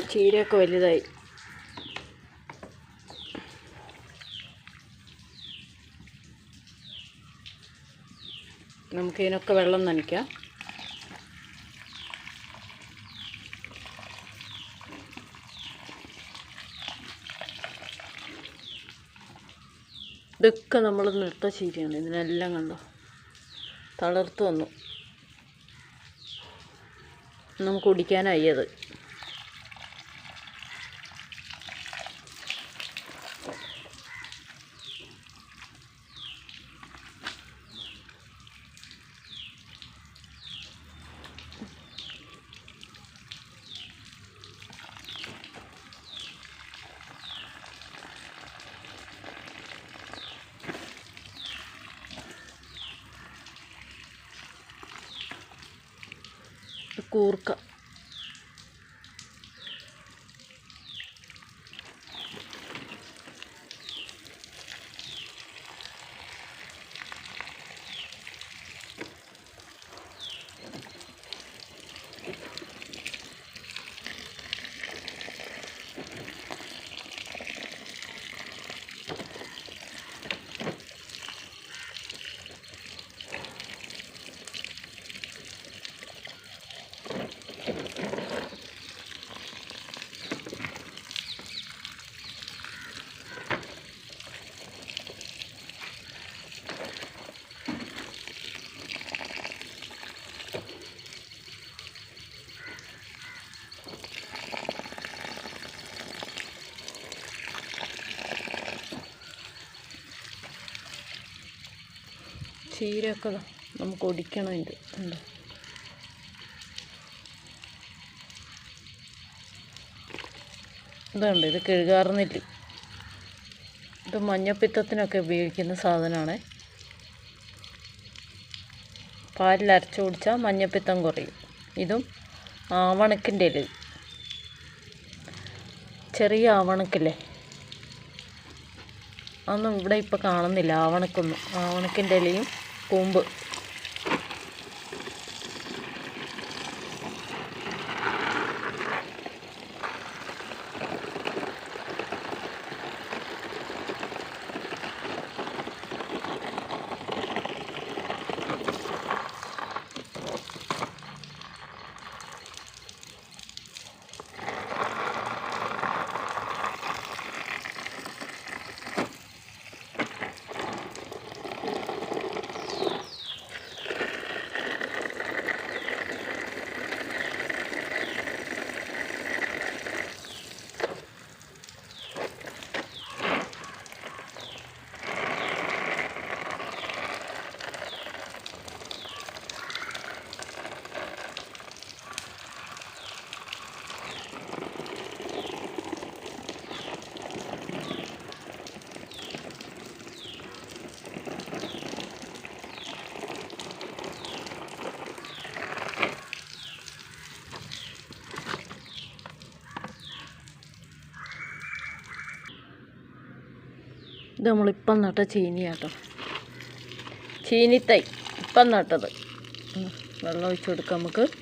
ചീരയൊക്കെ വലുതായി. നമുക്ക് ഇതിനൊക്കെ വെള്ളം നനയ്ക്കാം. ഇതൊക്കെ നമ്മൾ നൃത്ത ചീരയാണ് ഇതിനെല്ലാം കണ്ടോ? തളർത്ത് വന്നു. നമുക്ക് കുടിക്കാനായി അത്. കൂർക്ക. ചീരയൊക്കെ നമുക്ക് ഒടിക്കണം ഇത്. ഉണ്ട് ഇതുണ്ട് ഇത് കഴുകാറുന്നില്ല. ഇത് മഞ്ഞപ്പിത്തത്തിനൊക്കെ ഉപയോഗിക്കുന്ന സാധനമാണ്. പാലിൽ അരച്ചു കുടിച്ചാൽ മഞ്ഞപ്പിത്തം കുറയും. ഇതും ആവണക്കിന്റെ ഇല ചെറിയ ആവണക്കില്ലേ? അതൊന്നും ഇവിടെ ഇപ്പോൾ കാണുന്നില്ല ആവണക്കൊന്നും. ആവണക്കിന്റെ ഇലയും കൂമ്പ് ഇത് നമ്മളിപ്പം നട്ട ചീനിയാട്ടോ. ചീനിത്തൈ. ഇപ്പം നട്ടത്. വെള്ളം ഒഴിച്ച് കൊടുക്കാം നമുക്ക്.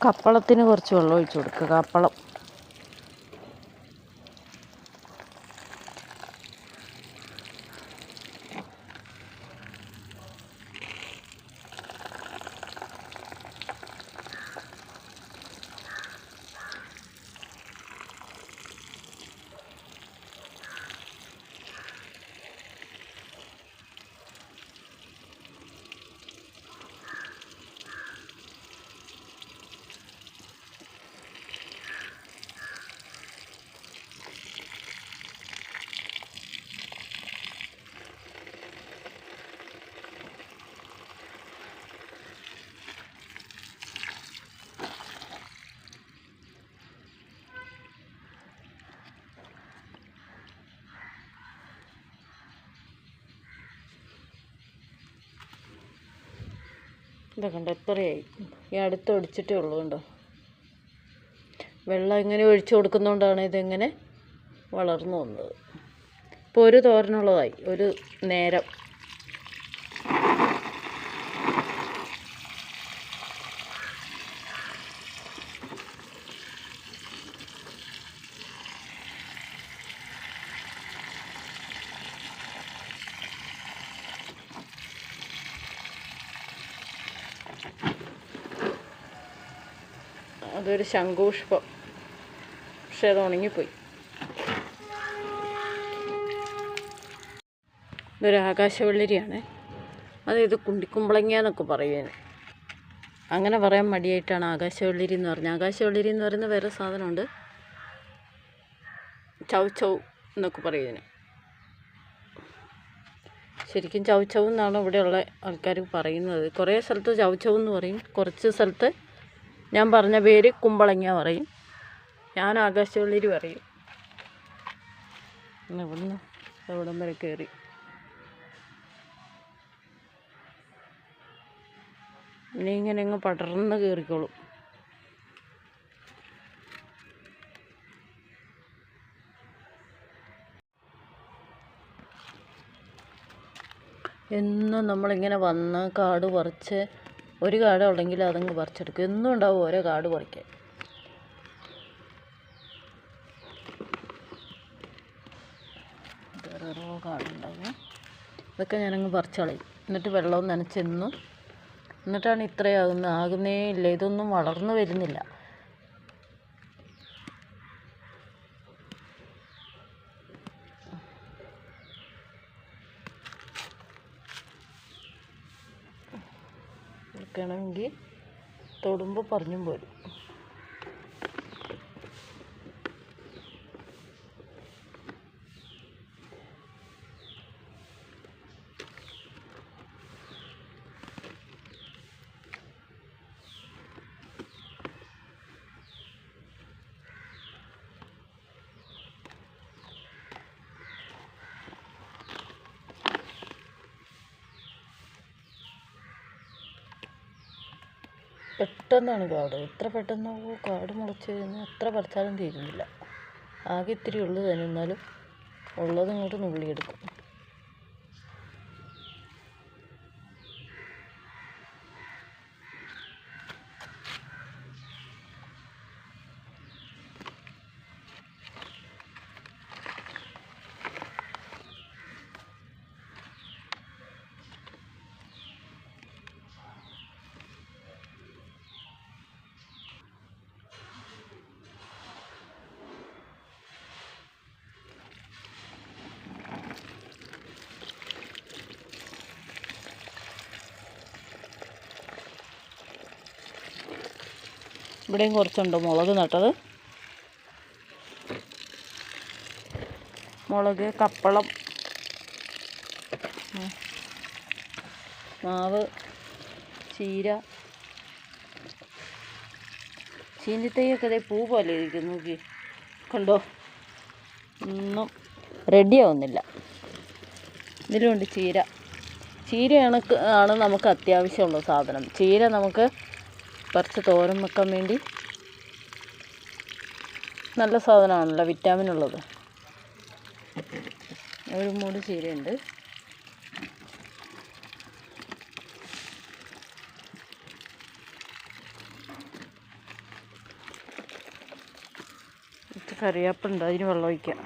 കപ്പളത്തിന് കുറച്ച് വെള്ളം ഒഴിച്ച് കൊടുക്കുക. കപ്പളം. ഇതൊക്കെ കണ്ടോ എത്രയായി? ഈ അടുത്ത് ഒടിച്ചിട്ടേ ഉള്ളൂ കണ്ടോ? വെള്ളം ഇങ്ങനെ ഒഴിച്ചു കൊടുക്കുന്നതുകൊണ്ടാണ് ഇതിങ്ങനെ വളർന്നു വന്നത്. ഇപ്പോൾ ഒരു തോരനുള്ളതായി ഒരു നേരം. അതൊരു ശംഖുപുഷ്പം. പക്ഷെ അത് ഉണങ്ങിപ്പോയി. ഇതൊരു ആകാശവെള്ളരിയാണ്. അത് ഇത് കുണ്ടിക്കുമ്പളങ്ങ എന്നൊക്കെ പറയുന്നത് അങ്ങനെ പറയാൻ മടിയായിട്ടാണ് ആകാശവെള്ളരി എന്ന് പറഞ്ഞത്. ആകാശവെള്ളരി എന്ന് പറയുന്ന വേറെ സാധനമുണ്ട്. ചൗ ചൗ എന്നൊക്കെ പറയുന്നതിന് ശരിക്കും ചൗ ചൗ എന്നാണ് ഇവിടെയുള്ള ആൾക്കാർ പറയുന്നത്. കുറേ സ്ഥലത്ത് ചൗ ചൗ എന്ന് പറയും. കുറച്ച് സ്ഥലത്ത് ഞാൻ പറഞ്ഞ പേര് കുമ്പളങ്ങ പറയും. ഞാൻ ആകാശവള്ളിരി പറയും. ഇവിടുന്ന് എവിടം വരെ കയറി ഇനി ഇങ്ങനെ അങ്ങ് പടർന്ന് കയറിക്കോളും എന്നും നമ്മളിങ്ങനെ വന്ന് കാട് പറിച്ച് ഒരു കാട് ഉണ്ടെങ്കിൽ അതങ്ങ് പറിച്ചെടുക്കും. എന്നും ഉണ്ടാവും ഓരോ കാട് പറിക്കാൻ. ഓരോ കാടുണ്ടാവും. ഇതൊക്കെ ഞാനങ്ങ് പറിച്ചളയും. എന്നിട്ട് വെള്ളവും നനച്ചെന്നും. എന്നിട്ടാണ് ഇത്രയാകുന്നത് ആകുന്നേ ഇല്ല. ഇതൊന്നും വളർന്നു വരുന്നില്ല. എടുക്കണമെങ്കിൽ തൊടുമ്പോൾ പറഞ്ഞും പോരും. പെട്ടെന്നാണ് കാട്. എത്ര പെട്ടെന്ന് കാട് മുളച്ച് കഴിഞ്ഞാൽ എത്ര പറിച്ചാലും തീരുന്നില്ല. ആകെ ഇത്തിരി ഉള്ളു തന്നെ. എന്നാലും ഉള്ളത് ഇങ്ങോട്ട് നുള്ളിയെടുക്കും. ഇവിടെയും കുറച്ചുണ്ട് മുളക് നട്ടത്. മുളക് കപ്പളം മാവ് ചീര. ചീനിത്തൈയൊക്കെ അതേ പൂ പോലെ ഇരിക്കുന്നു നോക്കി. കണ്ടോ? ഒന്നും റെഡിയാവുന്നില്ല ഇതിലുണ്ട് ചീര. ചീരയാണ് ആണ് നമുക്ക് അത്യാവശ്യമുള്ള സാധനം. ചീര നമുക്ക് പറിച്ച് തോരൻ വെക്കാൻ വേണ്ടി നല്ല സാധനമാണല്ലോ വിറ്റാമിൻ ഉള്ളത് ഒരു മൂട് ചീരയുണ്ട്. കറിയാപ്പുണ്ട് അതിന് വെള്ളം ഒഴിക്കാം.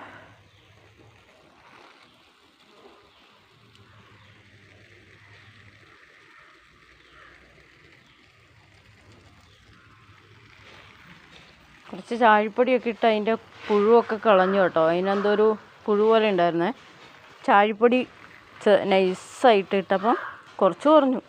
കുറച്ച് ചാഴിപ്പൊടിയൊക്കെ ഇട്ട് അതിന്റെ പുഴുവൊക്കെ കളഞ്ഞു കേട്ടോ. അതിനെന്തോ ഒരു പുഴു പോലെ ഉണ്ടായിരുന്നേ. ചാഴിപ്പൊടി നൈസായിട്ട് ഇട്ടപ്പം കുറച്ച് കുറഞ്ഞു.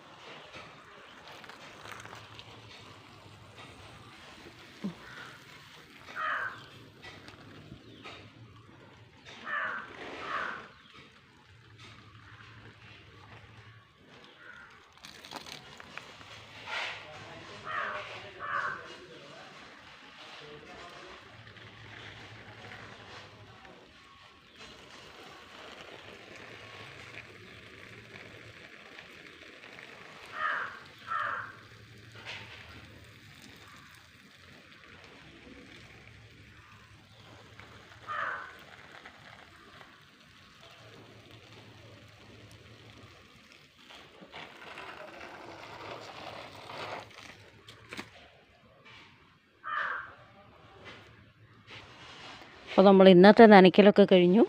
അപ്പോൾ നമ്മൾ ഇന്നത്തെ നനയ്ക്കലൊക്കെ കഴിഞ്ഞു.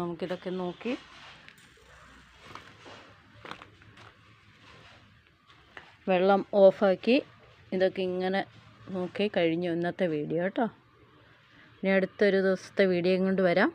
നമുക്കിതൊക്കെ നോക്കി. വെള്ളം ഓഫാക്കി ഇതൊക്കെ ഇങ്ങനെ നോക്കി കഴിഞ്ഞു ഇന്നത്തെ വീഡിയോ കേട്ടോ. ഇനി അടുത്തൊരു ദിവസത്തെ വീഡിയോയും കൊണ്ട് വരാം.